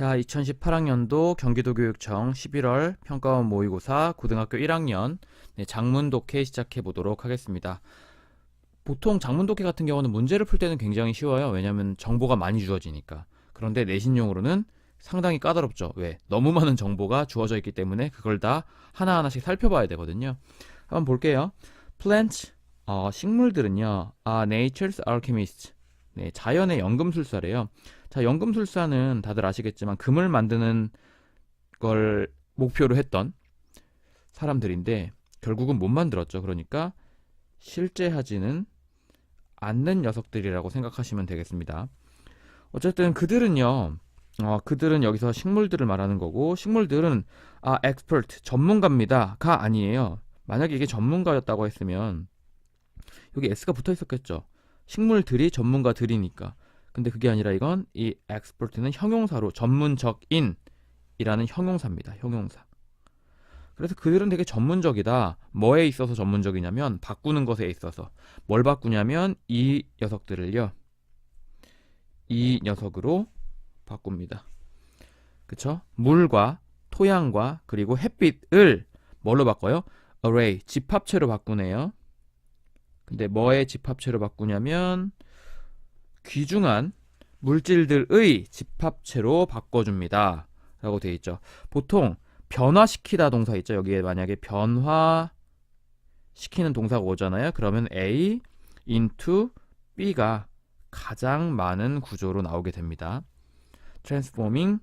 자, 2018학년도 경기도교육청 11월 평가원 모의고사 고등학교 1학년 네, 장문 독해 시작해 보도록 하겠습니다. 보통 장문 독해 같은 경우는 문제를 풀 때는 굉장히 쉬워요. 왜냐하면 정보가 많이 주어지니까. 그런데 내신용으로는 상당히 까다롭죠. 왜? 너무 많은 정보가 주어져 있기 때문에 그걸 다 하나하나씩 살펴봐야 되거든요. 한번 볼게요. Plants, 어, 식물들은요, are nature's alchemists. 네, 자연의 연금술사래요. 자, 연금술사는 다들 아시겠지만 금을 만드는 걸 목표로 했던 사람들인데 결국은 못 만들었죠. 그러니까 실제 하지는 않는 녀석들이라고 생각하시면 되겠습니다. 어쨌든 그들은요, 어, 그들은 여기서 식물들을 말하는 거고, 식물들은 아, expert, 전문가입니다가 아니에요. 만약에 이게 전문가였다고 했으면 여기 s가 붙어 있었겠죠. 식물들이 전문가들이니까. 근데 그게 아니라 이건 이 expert는 형용사로 전문적인이라는 형용사입니다. 형용사. 그래서 그들은 되게 전문적이다. 뭐에 있어서 전문적이냐면 바꾸는 것에 있어서 뭘 바꾸냐면 이 녀석들을요. 이 녀석으로 바꿉니다. 그쵸? 물과 토양과 그리고 햇빛을 뭘로 바꿔요? array, 집합체로 바꾸네요. 근데 뭐의 집합체로 바꾸냐면 귀중한 물질들의 집합체로 바꿔줍니다. 라고 되어 있죠. 보통 변화시키다 동사 있죠. 여기에 만약에 변화시키는 동사가 오잖아요. 그러면 A into B가 가장 많은 구조로 나오게 됩니다. transforming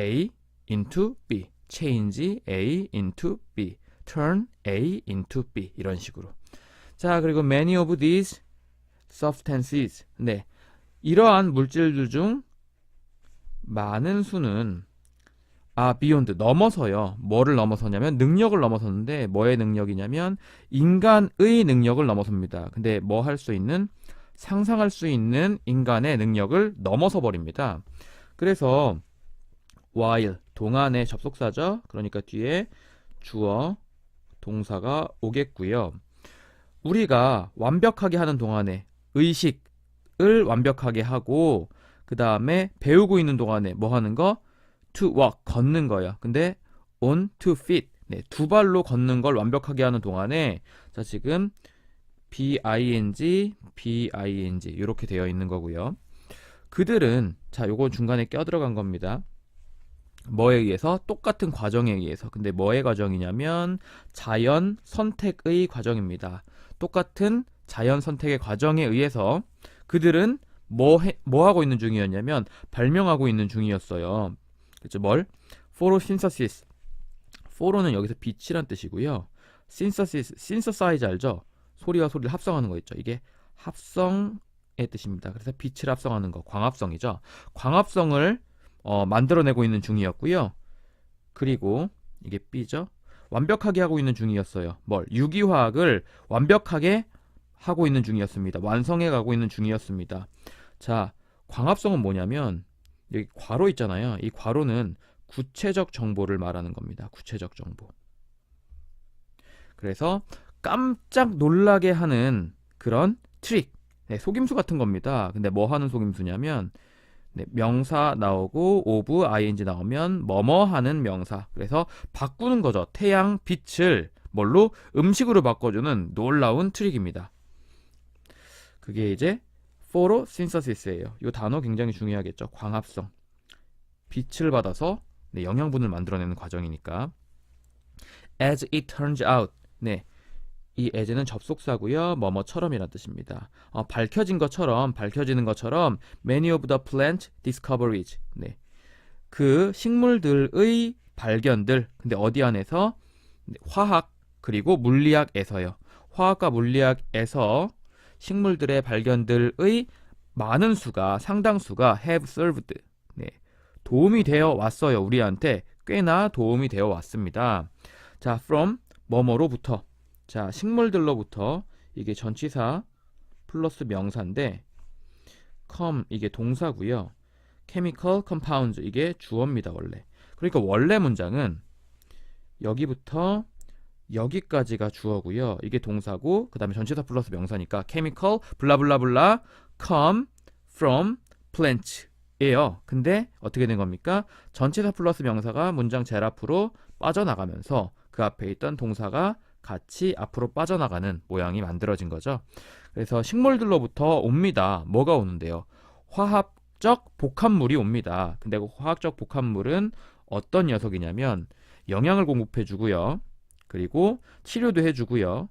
A into B, change A into B, turn A into B 이런 식으로. 자, 그리고 many of these substances. 네. 이러한 물질들 중 많은 수는 아, beyond 넘어서요. 뭐를 넘어서냐면 능력을 넘어섰는데 뭐의 능력이냐면 인간의 능력을 넘어섭니다. 근데 뭐 할 수 있는 상상할 수 있는 인간의 능력을 넘어서 버립니다. 그래서 while 동안의 접속사죠. 그러니까 뒤에 주어 동사가 오겠고요. 우리가 완벽하게 하는 동안에 의식을 완벽하게 하고 그 다음에 배우고 있는 동안에 뭐 하는 거? to walk 걷는 거예요. 근데 on to feet 네, 두 발로 걷는 걸 완벽하게 하는 동안에 자 지금 bing bing 이렇게 되어 있는 거고요. 그들은 자 요건 중간에 껴 들어간 겁니다. 뭐에 의해서 똑같은 과정에 의해서 근데 뭐의 과정이냐면 자연 선택의 과정입니다. 똑같은 자연 선택의 과정에 의해서 그들은 뭐, 해, 뭐 하고 있는 중이었냐면 발명하고 있는 중이었어요. 그죠? 뭘? photosynthesis. photo는 여기서 빛이란 뜻이고요. synthesis, synthesize 알죠? 소리와 소리를 합성하는 거 있죠. 이게 합성의 뜻입니다. 그래서 빛을 합성하는 거, 광합성이죠. 광합성을 어, 만들어내고 있는 중이었고요. 그리고 이게 B죠. 완벽하게 하고 있는 중이었어요. 뭘? 유기화학을 완벽하게 하고 있는 중이었습니다. 완성해 가고 있는 중이었습니다. 자, 광합성은 뭐냐면 여기 괄호 있잖아요. 이 괄호는 구체적 정보를 말하는 겁니다. 구체적 정보. 그래서 깜짝 놀라게 하는 그런 트릭, 네, 속임수 같은 겁니다. 근데 뭐 하는 속임수냐면 네, 명사 나오고 오브 ing 나오면 뭐뭐 하는 명사. 그래서 바꾸는 거죠. 태양 빛을 뭘로 음식으로 바꿔주는 놀라운 트릭입니다. 그게 이제 photosynthesis예요. 이 단어 굉장히 중요하겠죠. 광합성. 빛을 받아서 네, 영양분을 만들어내는 과정이니까. As it turns out. 네. 이 as는 접속사고요. 뭐뭐처럼이란 뜻입니다. 어, 밝혀진 것처럼 밝혀지는 것처럼 many of the plant discoveries. 네. 그 식물들의 발견들. 근데 어디 안에서 네, 화학 그리고 물리학에서요. 화학과 물리학에서 식물들의 발견들의 많은 수가 상당수가 have served. 네. 도움이 되어 왔어요. 우리한테 꽤나 도움이 되어 왔습니다. 자, from 뭐뭐로부터 자, 식물들로부터 이게 전치사 플러스 명사인데 come 이게 동사고요. chemical compounds 이게 주어입니다, 원래. 그러니까 원래 문장은 여기부터 여기까지가 주어고요. 이게 동사고 그다음에 전치사 플러스 명사니까 chemical 블라블라블라 come from plants 예요. 근데 어떻게 된 겁니까? 전치사 플러스 명사가 문장 제일 앞으로 빠져나가면서 그 앞에 있던 동사가 같이 앞으로 빠져나가는 모양이 만들어진 거죠. 그래서 식물들로부터 옵니다. 뭐가 오는데요? 화학적 복합물이 옵니다. 근데 그 화학적 복합물은 어떤 녀석이냐면 영양을 공급해 주고요. 그리고 치료도 해 주고요.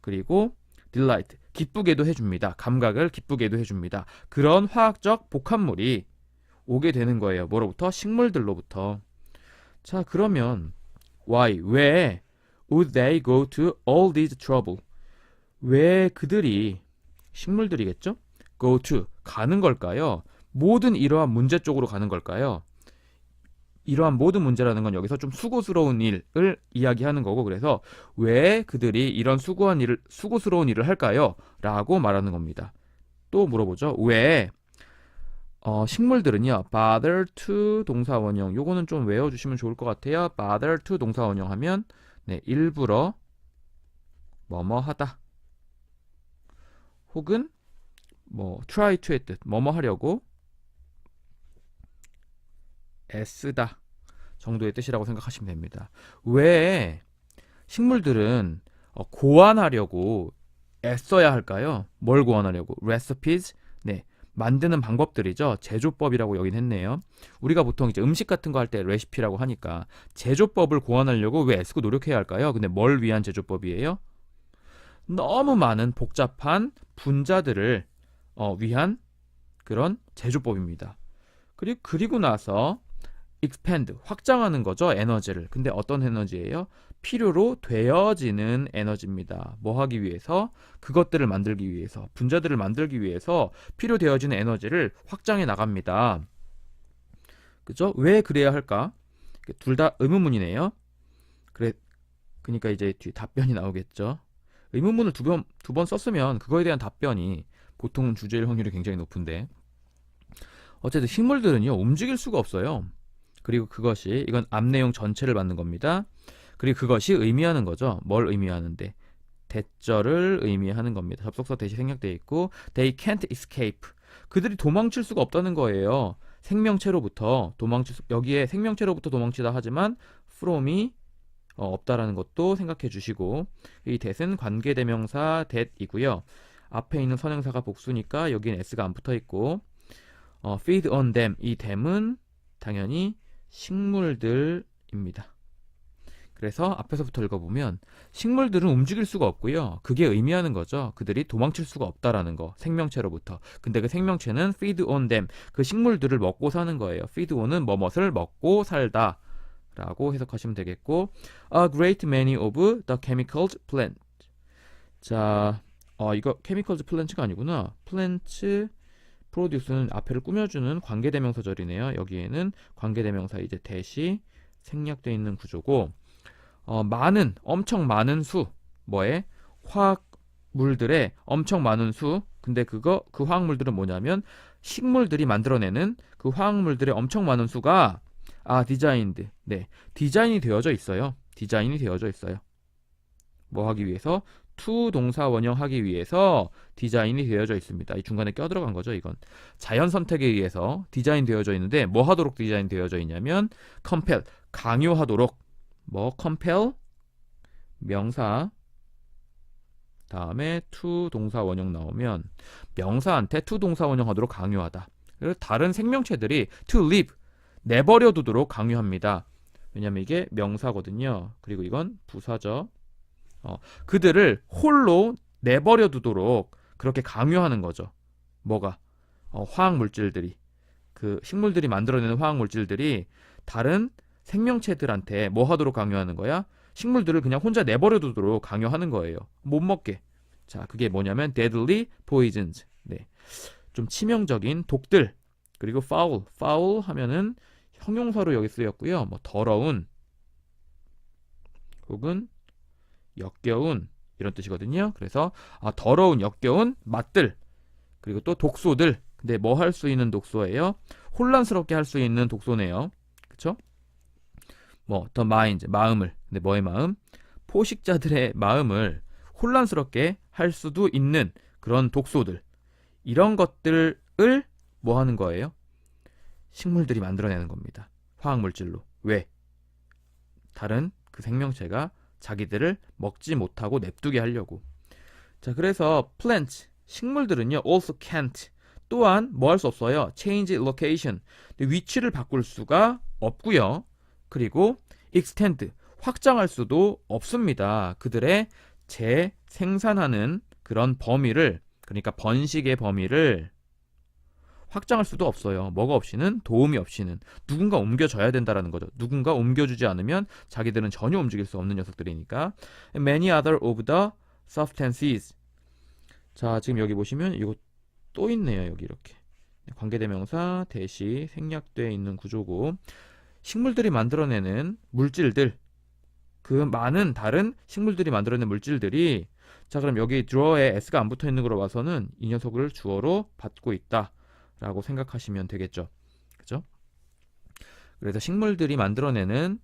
그리고 delight 기쁘게도 해 줍니다. 감각을 기쁘게도 해 줍니다. 그런 화학적 복합물이 오게 되는 거예요. 뭐로부터? 식물들로부터. 자, 그러면 why 왜 would they go to all this trouble? 왜 그들이 식물들이겠죠? go to 가는 걸까요? 모든 이러한 문제 쪽으로 가는 걸까요? 이러한 모든 문제라는 건 여기서 좀 수고스러운 일을 이야기하는 거고 그래서 왜 그들이 이런 수고한 일을 수고스러운 일을 할까요? 라고 말하는 겁니다. 또 물어보죠. 왜 어, 식물들은요. bother to 동사 원형. 요거는 좀 외워 주시면 좋을 것 같아요. bother to 동사 원형 하면 네, 일부러 뭐뭐 하다. 혹은 뭐 try to의 뜻. 뭐뭐 하려고 애쓰다 정도의 뜻이라고 생각하시면 됩니다. 왜 식물들은 어, 고안하려고 애써야 할까요? 뭘 고안하려고? recipes? 네. 만드는 방법들이죠. 제조법이라고 여긴 했네요. 우리가 보통 이제 음식 같은 거 할 때 레시피라고 하니까 제조법을 고안하려고 왜 애쓰고 노력해야 할까요? 근데 뭘 위한 제조법이에요? 너무 많은 복잡한 분자들을 어, 위한 그런 제조법입니다. 그리고 그리고 나서 expand 확장하는 거죠 에너지를. 근데 어떤 에너지예요? 필요로 되어지는 에너지입니다. 뭐 하기 위해서? 그것들을 만들기 위해서, 분자들을 만들기 위해서 필요되어지는 에너지를 확장해 나갑니다. 그죠? 왜 그래야 할까? 둘 다 의문문이네요. 그래, 그러니까 이제 뒤 답변이 나오겠죠. 의문문을 두 번, 두 번 썼으면 그거에 대한 답변이 보통은 주제일 확률이 굉장히 높은데. 어쨌든 식물들은요, 움직일 수가 없어요. 그리고 그것이, 이건 앞 내용 전체를 받는 겁니다. 그리고 그것이 의미하는 거죠. 뭘 의미하는데? 대절을 의미하는 겁니다. 접속사 대시 생략되어 있고 they can't escape. 그들이 도망칠 수가 없다는 거예요. 생명체로부터 도망칠 수, 여기에 생명체로부터 도망치다 하지만 from이 어, 없다라는 것도 생각해 주시고 이 that은 관계대명사 that이고요. 앞에 있는 선행사가 복수니까 여기는 s가 안 붙어 있고 어, feed on them 이 them은 당연히 식물들입니다. 그래서 앞에서부터 읽어보면 식물들은 움직일 수가 없고요. 그게 의미하는 거죠. 그들이 도망칠 수가 없다라는 거. 생명체로부터. 근데 그 생명체는 feed on them. 그 식물들을 먹고 사는 거예요. feed on은 뭐뭇을 먹고 살다. 라고 해석하시면 되겠고 A great many of the chemicals plant. 자, 어, 이거 chemicals plant가 아니구나. Produce는 앞에를 꾸며주는 관계대명사절이네요. 여기에는 관계대명사 이제 대시 생략되어 있는 구조고 어, 많은 엄청 많은 수 뭐에? 화학물들의 엄청 많은 수. 근데 그거 그 화학물들은 뭐냐면 식물들이 만들어내는 그 화학물들의 엄청 많은 수가 아 디자인드. 네. 디자인이 되어져 있어요. 디자인이 되어져 있어요. 뭐 하기 위해서 투 동사 원형 하기 위해서 디자인이 되어져 있습니다. 이 중간에 껴들어간 거죠, 이건. 자연 선택에 의해서 디자인 되어져 있는데 뭐 하도록 디자인 되어져 있냐면 compel 강요하도록 뭐 compel 명사 다음에 to 동사 원형 나오면 명사한테 to 동사 원형 하도록 강요하다. 그리고 다른 생명체들이 to live 내버려 두도록 강요합니다. 왜냐면 이게 명사거든요. 그리고 이건 부사죠. 어, 그들을 홀로 내버려 두도록 그렇게 강요하는 거죠. 뭐가? 어, 화학 물질들이 그 식물들이 만들어내는 화학 물질들이 다른 생명체들한테 뭐 하도록 강요하는 거야? 식물들을 그냥 혼자 내버려 두도록 강요하는 거예요. 못 먹게. 자, 그게 뭐냐면 deadly poisons. 네. 좀 치명적인 독들. 그리고 foul. foul 하면은 형용사로 여기 쓰였고요. 뭐 더러운 혹은 역겨운 이런 뜻이거든요. 그래서 아, 더러운 역겨운 맛들 그리고 또 독소들. 근데 뭐 할 수 있는 독소예요? 혼란스럽게 할 수 있는 독소네요. 그쵸? 뭐, 더 마인드, 마음을. 근데 뭐의 마음? 포식자들의 마음을 혼란스럽게 할 수도 있는 그런 독소들. 이런 것들을 뭐 하는 거예요? 식물들이 만들어내는 겁니다. 화학 물질로. 왜? 다른 그 생명체가 자기들을 먹지 못하고 냅두게 하려고. 자, 그래서 plant 식물들은요 also can't 또한 뭐 할 수 없어요. change location 위치를 바꿀 수가 없고요. 그리고 extend 확장할 수도 없습니다. 그들의 재생산하는 그런 범위를 그러니까 번식의 범위를 확장할 수도 없어요. 뭐가 없이는 도움이 없이는 누군가 옮겨줘야 된다라는 거죠. 누군가 옮겨주지 않으면 자기들은 전혀 움직일 수 없는 녀석들이니까. Many other of the substances. 자, 지금 여기 보시면 이거 또 있네요. 여기 이렇게 관계대명사 대시 생략돼 있는 구조고 식물들이 만들어내는 물질들 그 많은 다른 식물들이 만들어낸 물질들이 자 그럼 여기 draw에 s가 안 붙어 있는 걸로 봐서는 이 녀석을 주어로 받고 있다 라고 생각하시면 되겠죠. 그죠? 그래서 식물들이 만들어내는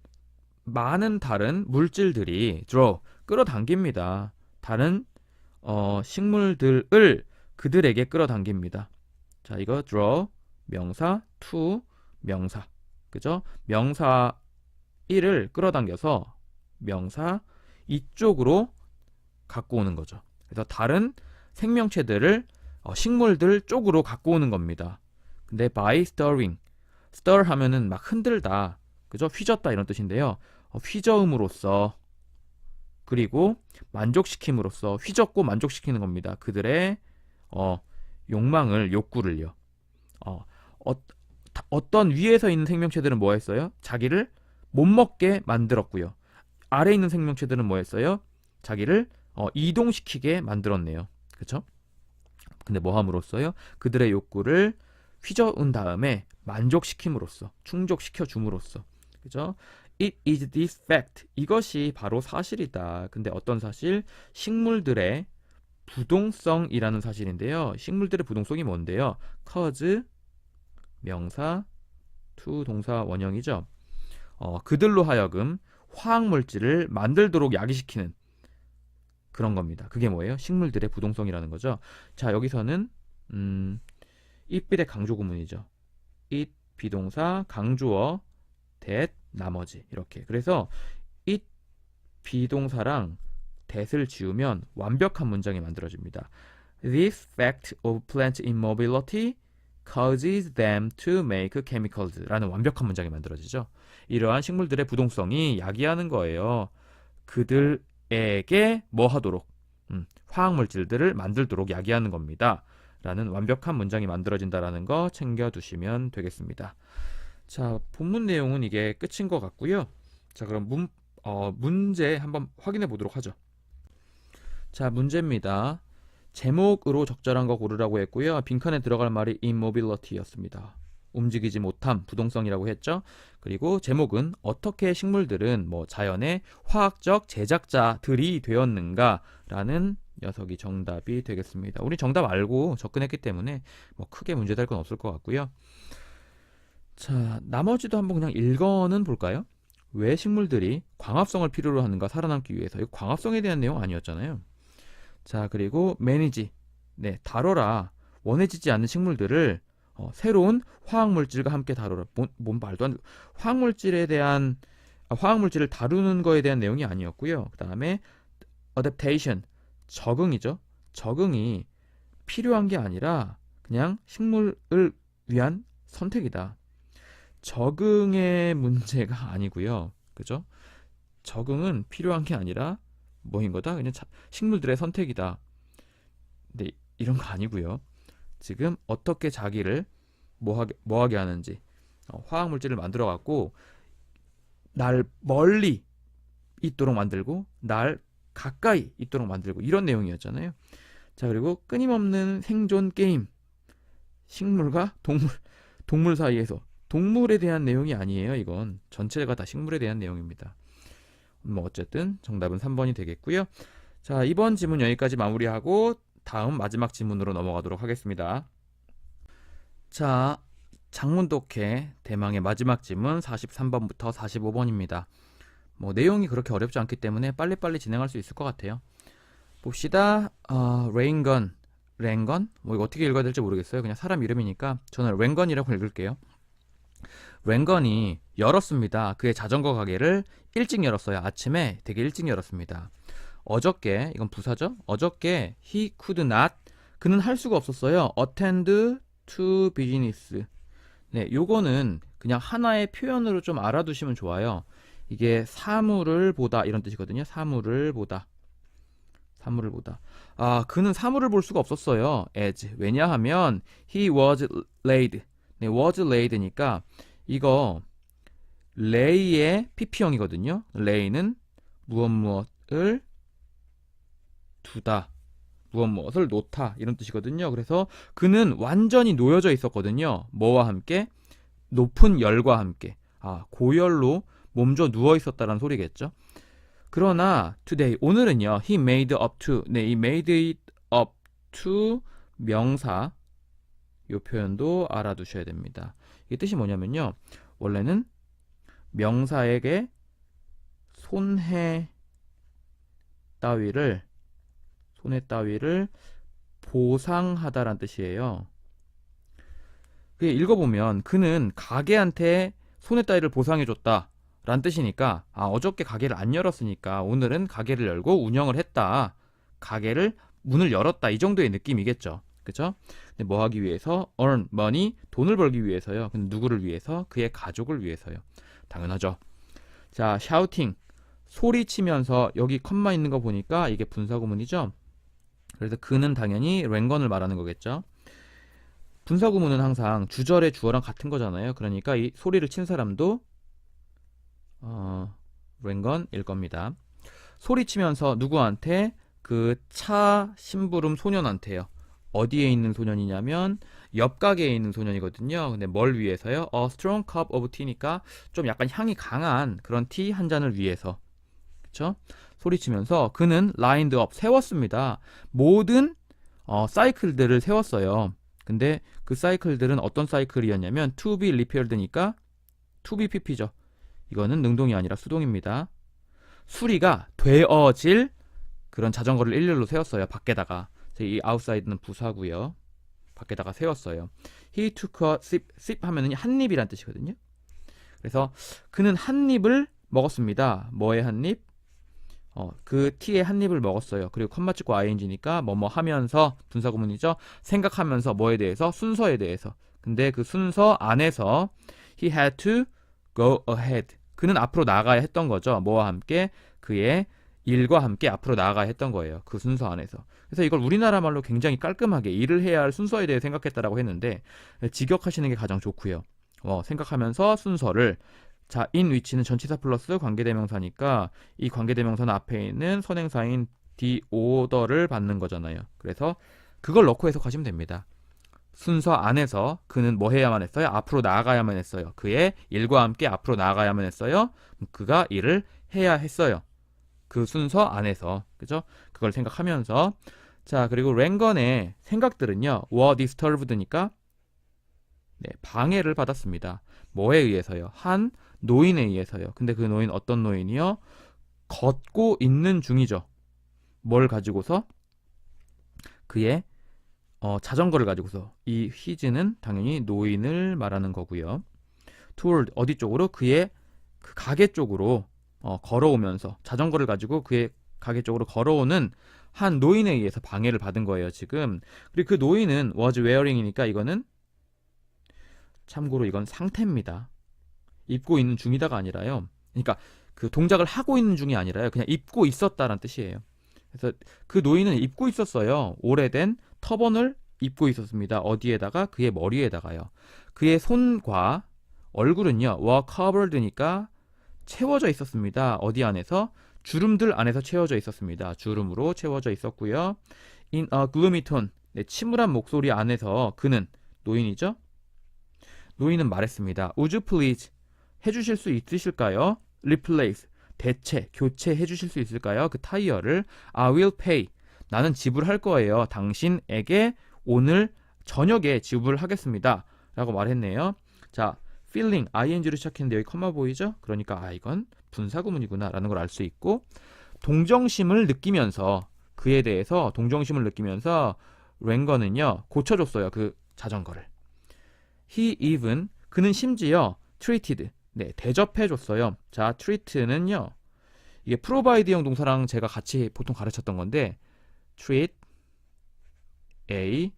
많은 다른 물질들이 draw 끌어당깁니다. 다른 어, 식물들을 그들에게 끌어당깁니다. 자, 이거 draw 명사 to 명사. 그죠? 명사 1을 끌어당겨서 명사 이쪽으로 갖고 오는 거죠. 그래서 다른 생명체들을 어, 식물들 쪽으로 갖고 오는 겁니다. 근데 by stirring, stir 하면은 막 흔들다, 그죠? 휘젓다 이런 뜻인데요. 어, 휘저음으로써 그리고 만족시킴으로써 휘젓고 만족시키는 겁니다. 그들의 어, 욕망을 욕구를요. 어, 어, 어 떤 위에서 있는 생명체들은 뭐 했어요? 자기를 못 먹게 만들었고요. 아래 있는 생명체들은 뭐 했어요? 자기를 어, 이동시키게 만들었네요. 그쵸? 근데 뭐 함으로써요? 그들의 욕구를 휘저은 다음에 만족시킴으로써, 충족시켜 줌으로써. 그죠? It is this fact. 이것이 바로 사실이다. 근데 어떤 사실? 식물들의 부동성이라는 사실인데요. 식물들의 부동성이 뭔데요? cause 명사 to 동사 원형이죠. 어, 그들로 하여금 화학 물질을 만들도록 야기시키는 그런 겁니다. 그게 뭐예요? 식물들의 부동성이라는 거죠. 자, 여기서는 음, it빌의 강조 구문이죠. it 비동사 강주어 that 나머지 이렇게. 그래서 it 비동사랑 that을 지우면 완벽한 문장이 만들어집니다. This fact of plant immobility causes them to make chemicals 라는 완벽한 문장이 만들어지죠. 이러한 식물들의 부동성이 야기하는 거예요. 그들 에게 뭐 하도록? 음, 화학 물질들을 만들도록 야기하는 겁니다. 라는 완벽한 문장이 만들어진다라는 거 챙겨두시면 되겠습니다. 자, 본문 내용은 이게 끝인 것 같고요. 자, 그럼 문, 어, 문제 한번 확인해 보도록 하죠. 자, 문제입니다. 제목으로 적절한 거 고르라고 했고요. 빈칸에 들어갈 말이 immobility였습니다. 움직이지 못함, 부동성이라고 했죠. 그리고 제목은 어떻게 식물들은 뭐 자연의 화학적 제작자들이 되었는가라는 녀석이 정답이 되겠습니다. 우리 정답 알고 접근했기 때문에 뭐 크게 문제될 건 없을 것 같고요. 자, 나머지도 한번 그냥 읽어는 볼까요? 왜 식물들이 광합성을 필요로 하는가 살아남기 위해서 이 광합성에 대한 내용 아니었잖아요. 자, 그리고 매니지. 네, 다뤄라. 원해지지 않는 식물들을 어, 새로운 화학 물질과 함께 다뤄라. 뭔, 뭔 말도 안 돼. 화학 물질에 대한 아, 화학 물질을 다루는 거에 대한 내용이 아니었고요. 그 다음에 adaptation. 적응이죠. 적응이 필요한 게 아니라 그냥 식물을 위한 선택이다. 적응의 문제가 아니고요. 그죠? 적응은 필요한 게 아니라 뭐인 거다? 그냥 자, 식물들의 선택이다. 근데 이런 거 아니고요. 지금 어떻게 자기를 뭐하게, 뭐하게 하는지 어, 화학 물질을 만들어 갖고 날 멀리 있도록 만들고 날 가까이 있도록 만들고 이런 내용이었잖아요. 자 그리고 끊임없는 생존 게임 식물과 동물 동물 사이에서 동물에 대한 내용이 아니에요. 이건 전체가 다 식물에 대한 내용입니다. 뭐 어쨌든 정답은 3번이 되겠고요. 자, 이번 지문 여기까지 마무리하고 다음 마지막 지문으로 넘어가도록 하겠습니다. 자, 장문 독해 대망의 마지막 지문 43번부터 45번입니다. 뭐 내용이 그렇게 어렵지 않기 때문에 빨리빨리 진행할 수 있을 것 같아요. 봅시다. 어, 레인건, 랭건? 뭐 이거 어떻게 읽어야 될지 모르겠어요. 그냥 사람 이름이니까 저는 랭건이라고 읽을게요. 랭건이 열었습니다. 그의 자전거 가게를 일찍 열었어요. 아침에 되게 일찍 열었습니다. 어저께 이건 부사죠? 어저께 he could not 그는 할 수가 없었어요. attend to business. 네, 요거는 그냥 하나의 표현으로 좀 알아두시면 좋아요. 이게 사물을 보다 이런 뜻이거든요. 사물을 보다. 사물을 보다. 아, 그는 사물을 볼 수가 없었어요. as. 왜냐하면 he was laid. 네, was laid니까 이거 lay의 pp형이거든요. lay는 무엇 무엇을 두다. 무엇 무엇을 놓다 이런 뜻이거든요. 그래서 그는 완전히 놓여져 있었거든요. 뭐와 함께 높은 열과 함께 아 고열로 몸져 누워 있었다는 소리겠죠. 그러나 today 오늘은요. he made up to 네, 이 made it up to 명사 이 표현도 알아두셔야 됩니다. 이 뜻이 뭐냐면요. 원래는 명사에게 손해 따위를 손해 따위를 보상하다란 뜻이에요. 그 읽어보면 그는 가게한테 손해 따위를 보상해줬다. 란 뜻이니까 아 어저께 가게를 안 열었으니까 오늘은 가게를 열고 운영을 했다. 가게를 문을 열었다. 이 정도의 느낌이겠죠. 그쵸? 근데 뭐 하기 위해서? earn money 돈을 벌기 위해서요. 근데 누구를 위해서? 그의 가족을 위해서요. 당연하죠. 자, shouting 소리치면서 여기 컴마 있는 거 보니까 이게 분사구문이죠. 그래서 그는 당연히 랭건을 말하는 거겠죠. 분사구문은 항상 주절의 주어랑 같은 거잖아요. 그러니까 이 소리를 친 사람도 어, 랭건일 겁니다. 소리치면서 누구한테 그 차 심부름 소년한테요. 어디에 있는 소년이냐면 옆 가게에 있는 소년이거든요. 근데 뭘 위해서요? A strong cup of tea니까 좀 약간 향이 강한 그런 티 한 잔을 위해서. 그쵸? 소리치면서 그는 up 세웠습니다. 모든 어, 사이클들을 세웠어요. 근데 그 사이클들은 어떤 사이클이었냐면 to be repaired니까 to be pp죠. 이거는 능동이 아니라 수동입니다. 수리가 되어질 그런 자전거를 일렬로 세웠어요. 밖에다가. 이 outside는 부사고요. 밖에다가 세웠어요. He took a sip, sip 하면은 한 입이란 뜻이거든요. 그래서 그는 한 입을 먹었습니다. 뭐의 한 입? 어, 그 티의 한 입을 먹었어요. 그리고 컴마 찍고 ing니까 뭐뭐 하면서 분사구문이죠. 생각하면서 뭐에 대해서 순서에 대해서. 근데 그 순서 안에서 he had to go ahead. 그는 앞으로 나가야 했던 거죠. 뭐와 함께 그의 일과 함께 앞으로 나아가야 했던 거예요. 그 순서 안에서. 그래서 이걸 우리나라 말로 굉장히 깔끔하게 일을 해야 할 순서에 대해 생각했다라고 했는데 직역하시는 게 가장 좋고요. 어, 생각하면서 순서를 자, in 위치는 전치사 플러스 관계대명사니까 이 관계대명사는 앞에 있는 선행사인 order를 받는 거잖아요. 그래서 그걸 넣고 해석하시면 됩니다. 순서 안에서 그는 뭐 해야만 했어요? 앞으로 나아가야만 했어요. 그의 일과 함께 앞으로 나아가야만 했어요. 그가 일을 해야 했어요. 그 순서 안에서 그죠? 그걸 생각하면서 자 그리고 랭건의 생각들은요 were disturbed니까 네, 방해를 받았습니다. 뭐에 의해서요? 한 노인에 의해서요. 근데 그 노인 어떤 노인이요? 걷고 있는 중이죠. 뭘 가지고서 그의 어, 자전거를 가지고서 이 히즈는 당연히 노인을 말하는 거고요. toward 어디 쪽으로 그의 그 가게 쪽으로 어, 걸어오면서 자전거를 가지고 그의 가게 쪽으로 걸어오는 한 노인에 의해서 방해를 받은 거예요, 지금. 그리고 그 노인은 was wearing이니까 이거는 참고로 이건 상태입니다. 입고 있는 중이다가 아니라요. 그러니까 그 동작을 하고 있는 중이 아니라요. 그냥 입고 있었다란 뜻이에요. 그래서 그 노인은 입고 있었어요. 오래된 터번을 입고 있었습니다. 어디에다가 그의 머리에다가요. 그의 손과 얼굴은요. were covered니까 채워져 있었습니다. 어디 안에서? 주름들 안에서 채워져 있었습니다. 주름으로 채워져 있었고요. In a gloomy tone. 네, 침울한 목소리 안에서 그는 노인이죠? 노인은 말했습니다. Would you please 해주실 수 있으실까요? Replace 대체 교체해 주실 수 있을까요? 그 타이어를 I will pay 나는 지불할 거예요. 당신에게 오늘 저녁에 지불하겠습니다. 라고 말했네요. 자, feeling ing로 시작했는데 여기 컴마 보이죠? 그러니까 아 이건 분사구문이구나 라는 걸 알 수 있고 동정심을 느끼면서 그에 대해서 동정심을 느끼면서 랭거는요 고쳐줬어요 그 자전거를 he even 그는 심지어 treated. 네, 대접해 줬어요. 자, treat는요. 이게 provide형 동사랑 제가 같이 보통 가르쳤던 건데 treat A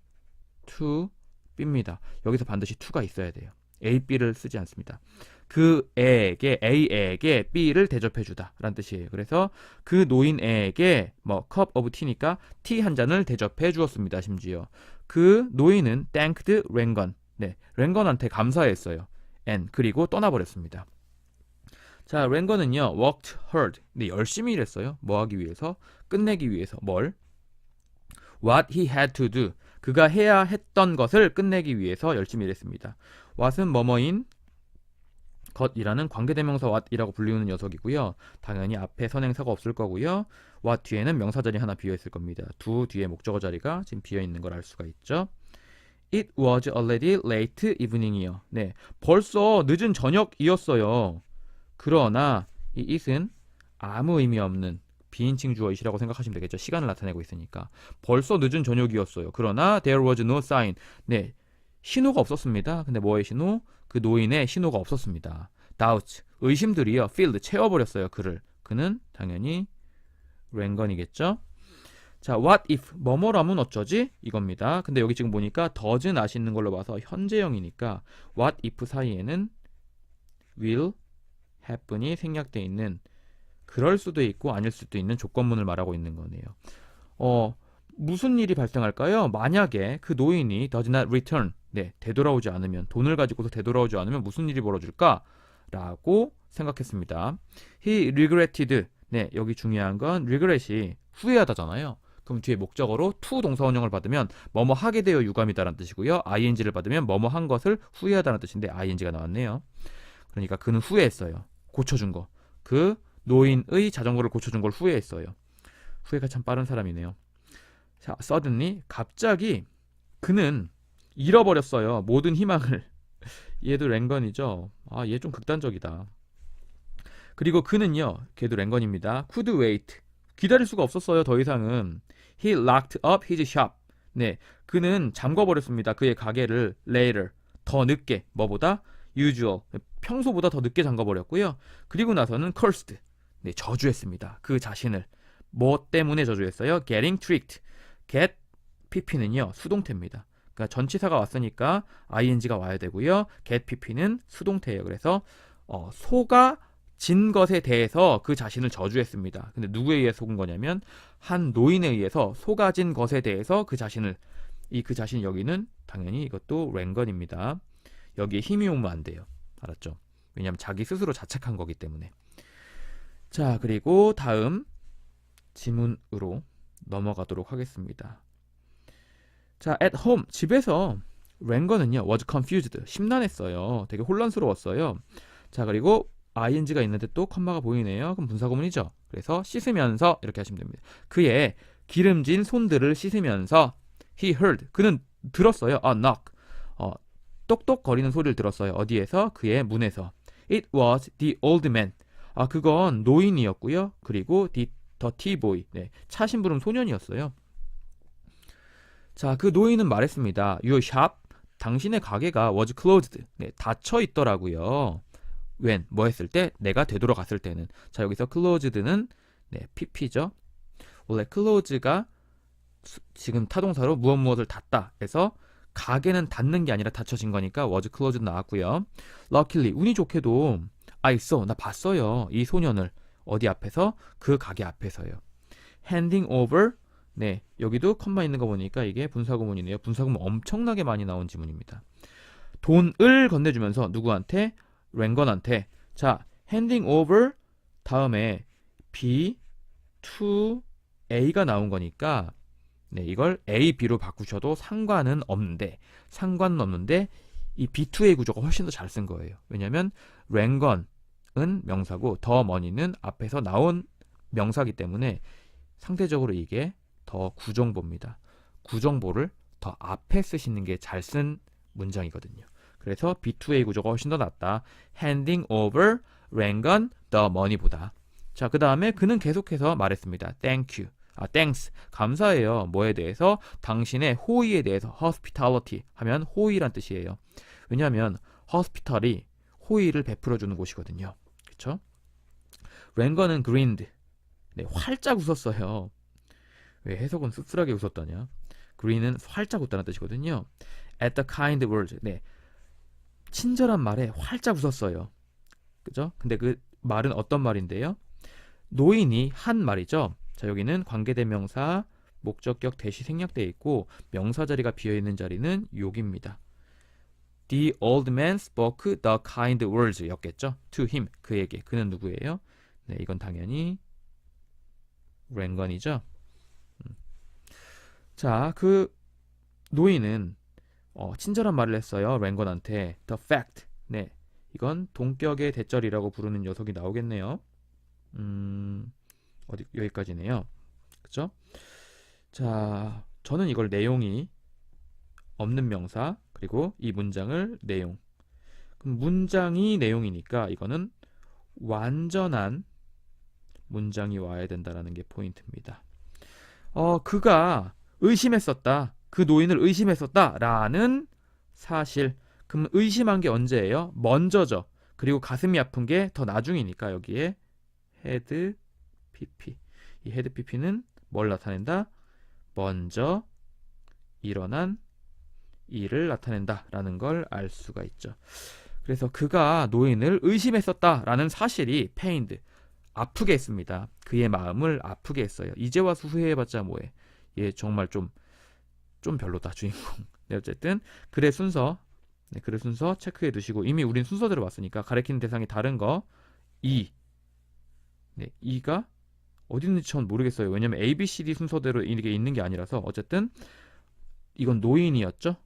to B입니다. 여기서 반드시 to가 있어야 돼요. A, B를 쓰지 않습니다. 그 애에게 A에게 B를 대접해 주다라는 뜻이에요. 그래서 그 노인에게 뭐 cup of tea니까 티 한 잔을 대접해 주었습니다. 심지어 그 노인은 thanked 랭건 네, 랭건한테 감사했어요. And 그리고 떠나버렸습니다. 자, 랭건은요 worked hard 네, 열심히 일했어요. 뭐 하기 위해서? 끝내기 위해서 뭘? what he had to do 그가 해야 했던 것을 끝내기 위해서 열심히 일했습니다. what은 뭐뭐인 것이라는 관계대명사 what이라고 불리우는 녀석이고요. 당연히 앞에 선행사가 없을 거고요. what 뒤에는 명사 자리 하나 비어 있을 겁니다. 두 뒤에 목적어 자리가 지금 비어 있는 걸 알 수가 있죠. It was already late evening이요. 네, 벌써 늦은 저녁이었어요. 그러나 이 it은 아무 의미 없는 비인칭 주어 it이라고 생각하시면 되겠죠. 시간을 나타내고 있으니까. 벌써 늦은 저녁이었어요. 그러나 there was no sign. 네, 신호가 없었습니다. 근데 뭐의 신호? 그 노인의 신호가 없었습니다. doubt, 의심들이요. filled, 채워버렸어요. 그를. 그는 당연히 랭건이겠죠. 자, what if, 뭐뭐라면 어쩌지? 이겁니다. 근데 여기 지금 보니까 doesn't 아시는 걸로 봐서 현재형이니까 what if 사이에는 will, happen이 생략돼 있는 그럴 수도 있고 아닐 수도 있는 조건문을 말하고 있는 거네요. 어, 무슨 일이 발생할까요? 만약에 그 노인이 does not return, 네, 되돌아오지 않으면 돈을 가지고서 되돌아오지 않으면 무슨 일이 벌어질까? 라고 생각했습니다. He regretted, 네, 여기 중요한 건 regret이 후회하다잖아요. 그럼 뒤에 목적어로 to 동사원형을 받으면 뭐뭐 하게 되어 유감이다라는 뜻이고요. ing를 받으면 뭐뭐 한 것을 후회하다는 뜻인데 ing가 나왔네요. 그러니까 그는 후회했어요. 고쳐준 거. 그 노인의 자전거를 고쳐준 걸 후회했어요. 후회가 참 빠른 사람이네요. 자, suddenly 갑자기 그는 잃어버렸어요. 모든 희망을. 얘도 랭건이죠. 아, 얘 좀 극단적이다. 그리고 그는요, 걔도 랭건입니다. could wait. 기다릴 수가 없었어요. 더 이상은. He locked up his shop. 네, 그는 잠궈버렸습니다. 그의 가게를 later. 더 늦게. 뭐보다? usual. 평소보다 더 늦게 잠궈버렸고요. 그리고 나서는 cursed. 네, 저주했습니다. 그 자신을. 뭐 때문에 저주했어요? getting tricked. get pp는요 수동태입니다. 그러니까 전치사가 왔으니까 ing가 와야 되고요. get pp는 수동태예요. 그래서 어, 속아 진 것에 대해서 그 자신을 저주했습니다. 근데 누구에 의해 속은 거냐면 한 노인에 의해서 속아진 것에 대해서 그 자신을 이 그 자신 여기는 당연히 이것도 랭건입니다. 여기에 힘이 오면 안 돼요. 알았죠? 왜냐하면 자기 스스로 자책한 거기 때문에. 자 그리고 다음 지문으로 넘어가도록 하겠습니다. 자, at home 집에서 랭거는요 was confused 심란했어요. 되게 혼란스러웠어요. 자, 그리고 ing가 있는데 또 컴마가 보이네요. 그럼 분사구문이죠. 그래서 씻으면서 이렇게 하시면 됩니다. 그의 기름진 손들을 씻으면서 he heard 그는 들었어요. a knock 어, 똑똑거리는 소리를 들었어요. 어디에서? 그의 문에서. It was the old man. 아, 그건 노인이었고요. 그리고 the 더 티보이, 네, 차 심부름 소년이었어요. 자, 그 노인은 말했습니다. Your shop, 당신의 가게가 was closed, 네, 닫혀 있더라고요. When, 뭐 했을 때? 내가 되돌아갔을 때는. 자, 여기서 closed는 네, pp죠. 원래 close가 수, 지금 타동사로 무엇 무엇을 닫다 해서 가게는 닫는 게 아니라 닫혀진 거니까 was closed 나왔고요. luckily, 운이 좋게도 I saw, 나 봤어요. 이 소년을. 어디 앞에서? 그 가게 앞에서요. handing over 네, 여기도 컴마 있는 거 보니까 이게 분사구문이네요. 분사구문 엄청나게 많이 나온 지문입니다. 돈을 건네주면서 누구한테? 랭건한테. 자, handing over 다음에 B to A가 나온 거니까 네, 이걸 A, B로 바꾸셔도 상관은 없는데 상관은 없는데 이 B to A 구조가 훨씬 더 잘 쓴 거예요. 왜냐면 랭건 은 명사고 더 머니는 앞에서 나온 명사기 때문에 상대적으로 이게 더 구정보입니다. 구정보를 더 앞에 쓰시는 게 잘 쓴 문장이거든요. 그래서 B2A 구조가 훨씬 더 낫다. handing over 랭건 the money보다. 자, 그 다음에 그는 계속해서 말했습니다. thank you. 아, thanks. 감사해요. 뭐에 대해서? 당신의 호의에 대해서 hospitality 하면 호의란 뜻이에요. 왜냐하면 hospital이 호의를 베풀어 주는 곳이거든요. 그렇죠? 랭건은 grinned. 네, 활짝 웃었어요. 왜 해석은 씁쓸하게 웃었다냐? green은 활짝 웃다는 뜻이거든요. at the kind words. 네. 친절한 말에 활짝 웃었어요. 그죠? 근데 그 말은 어떤 말인데요? 노인이 한 말이죠. 자, 여기는 관계대명사, 목적격 대시 생략되어 있고 명사 자리가 비어 있는 자리는 여기입니다. The old man spoke the kind words였겠죠. To him, 그에게. 그는 누구예요? 네, 이건 당연히 랭건이죠. 음. 자, 그 노인은 어, 친절한 말을 했어요. 랭건한테. The fact. 네, 이건 동격의 대절이라고 부르는 녀석이 나오겠네요. 음, 어디 여기까지네요. 그죠? 자, 저는 이걸 내용이 없는 명사 그리고 이 문장을 내용. 그럼 문장이 내용이니까 이거는 완전한 문장이 와야 된다라는 게 포인트입니다. 어, 그가 의심했었다. 그 노인을 의심했었다라는 사실. 그럼 의심한 게 언제예요? 먼저죠. 그리고 가슴이 아픈 게 더 나중이니까 여기에 헤드 PP. 이 헤드 PP는 뭘 나타낸다? 먼저 일어난 일을 나타낸다라는 걸 알 수가 있죠. 그래서 그가 노인을 의심했었다라는 사실이 pained 아프게 했습니다. 그의 마음을 아프게 했어요. 이제 와서 후회해봤자 뭐해. 얘 정말 좀 좀 별로다 주인공. 네 어쨌든 글의 순서 네, 글의 순서 체크해 두시고 이미 우린 순서대로 왔으니까 가리키는 대상이 다른 거 E 네, E가 어디 있는지 전 모르겠어요. 왜냐면 A, B, C, D 순서대로 이게 있는 게 아니라서 어쨌든 이건 노인이었죠.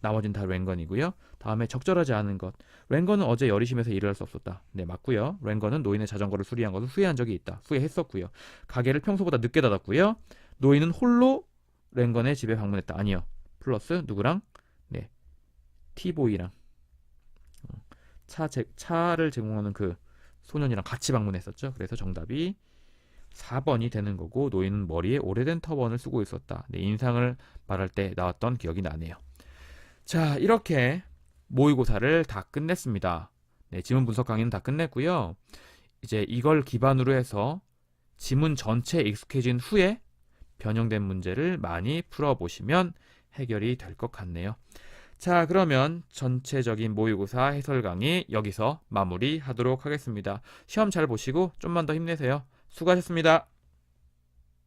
나머진 다 랭건이고요. 다음에 적절하지 않은 것. 랭건은 어제 열이심에서 일을 할 수 없었다. 네, 맞고요. 랭건은 노인의 자전거를 수리한 것을 후회한 적이 있다. 후회했었고요. 가게를 평소보다 늦게 닫았고요. 노인은 홀로 랭건의 집에 방문했다. 아니요. 플러스 누구랑? 네, 티보이랑 어, 차 제, 차를 제공하는 그 소년이랑 같이 방문했었죠. 그래서 정답이 4번이 되는 거고 노인은 머리에 오래된 터번을 쓰고 있었다. 네, 인상을 말할 때 나왔던 기억이 나네요. 자, 이렇게 모의고사를 다 끝냈습니다. 네, 지문 분석 강의는 다 끝냈고요. 이제 이걸 기반으로 해서 지문 전체에 익숙해진 후에 변형된 문제를 많이 풀어보시면 해결이 될 것 같네요. 자, 그러면 전체적인 모의고사 해설 강의 여기서 마무리하도록 하겠습니다. 시험 잘 보시고 좀만 더 힘내세요. 수고하셨습니다.